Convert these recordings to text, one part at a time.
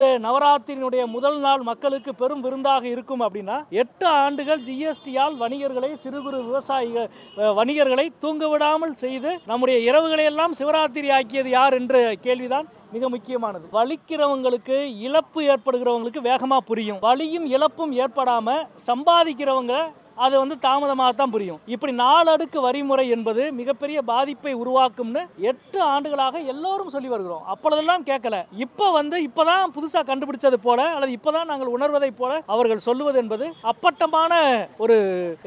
நவராத்திரியினுடைய முதல் நாள் மக்களுக்கு பெரும் விருந்தாக இருக்கும் அப்படின்னா எட்டு ஆண்டுகள் ஜிஎஸ்டியால் வணிகர்களை சிறு குறு விவசாயிகள் வணிகர்களை தூங்க விடாமல் செய்து நம்முடைய இரவுகளை எல்லாம் சிவராத்திரி ஆக்கியது யார் என்ற கேள்விதான் மிக முக்கியமானது. வலிக்கிறவங்களுக்கு இழப்பு ஏற்படுகிறவங்களுக்கு வேகமாக புரியும். வலியும் இழப்பும் ஏற்படாமல் சம்பாதிக்கிறவங்க அது வந்து தாமதமாக தான் புரியும். இப்படி நாலடுக்கு வரிமுறை என்பது மிகப்பெரிய பாதிப்பை உருவாக்கும்னு எட்டு ஆண்டுகளாக எல்லோரும் சொல்லி வருகிறோம். அப்பொழுதெல்லாம் கேட்கல. இப்போ வந்து இப்போதான் புதுசாக கண்டுபிடிச்சது போல அல்லது இப்போதான் நாங்கள் உணர்வதைப் போல அவர்கள் சொல்லுவது என்பது அப்பட்டமான ஒரு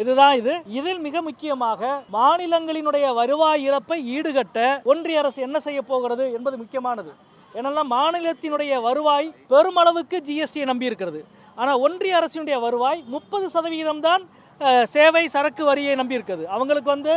இதுதான் இது. இதில் மிக முக்கியமாக மாநிலங்களினுடைய வருவாய் இழப்பை ஈடுகட்ட ஒன்றிய அரசு என்ன செய்ய போகிறது என்பது முக்கியமானது. ஏனெல்லாம் மாநிலத்தினுடைய வருவாய் பெருமளவுக்கு ஜிஎஸ்டியை நம்பி இருக்கிறது ஆனால் ஒன்றிய அரசினுடைய வருவாய் முப்பது சதவீதம் தான் சேவை சரக்கு வரியை நம்பி இருக்குது அவங்களுக்கு வந்து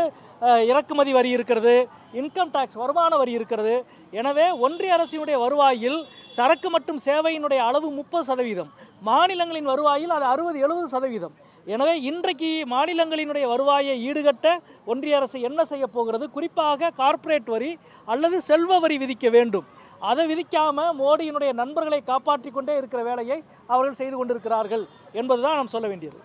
இறக்குமதி வரி இருக்கிறது இன்கம் டேக்ஸ் வருமான வரி இருக்கிறது. எனவே ஒன்றிய அரசினுடைய வருவாயில் சரக்கு மற்றும் சேவையினுடைய அளவு முப்பது சதவீதம். மாநிலங்களின் வருவாயில் அது அறுபது எழுபது சதவீதம். எனவே இன்றைக்கு மாநிலங்களினுடைய வருவாயை ஈடுகட்ட ஒன்றிய அரசு என்ன செய்ய போகிறது? குறிப்பாக கார்ப்பரேட் வரி அல்லது செல்வ வரி விதிக்க வேண்டும். அதை விதிக்காம மோடியினுடைய நண்பர்களை காப்பாற்றிக் கொண்டே இருக்கிற வேலையை அவர்கள் செய்து கொண்டிருக்கிறார்கள் என்பதுதான் நாம் சொல்ல வேண்டியது.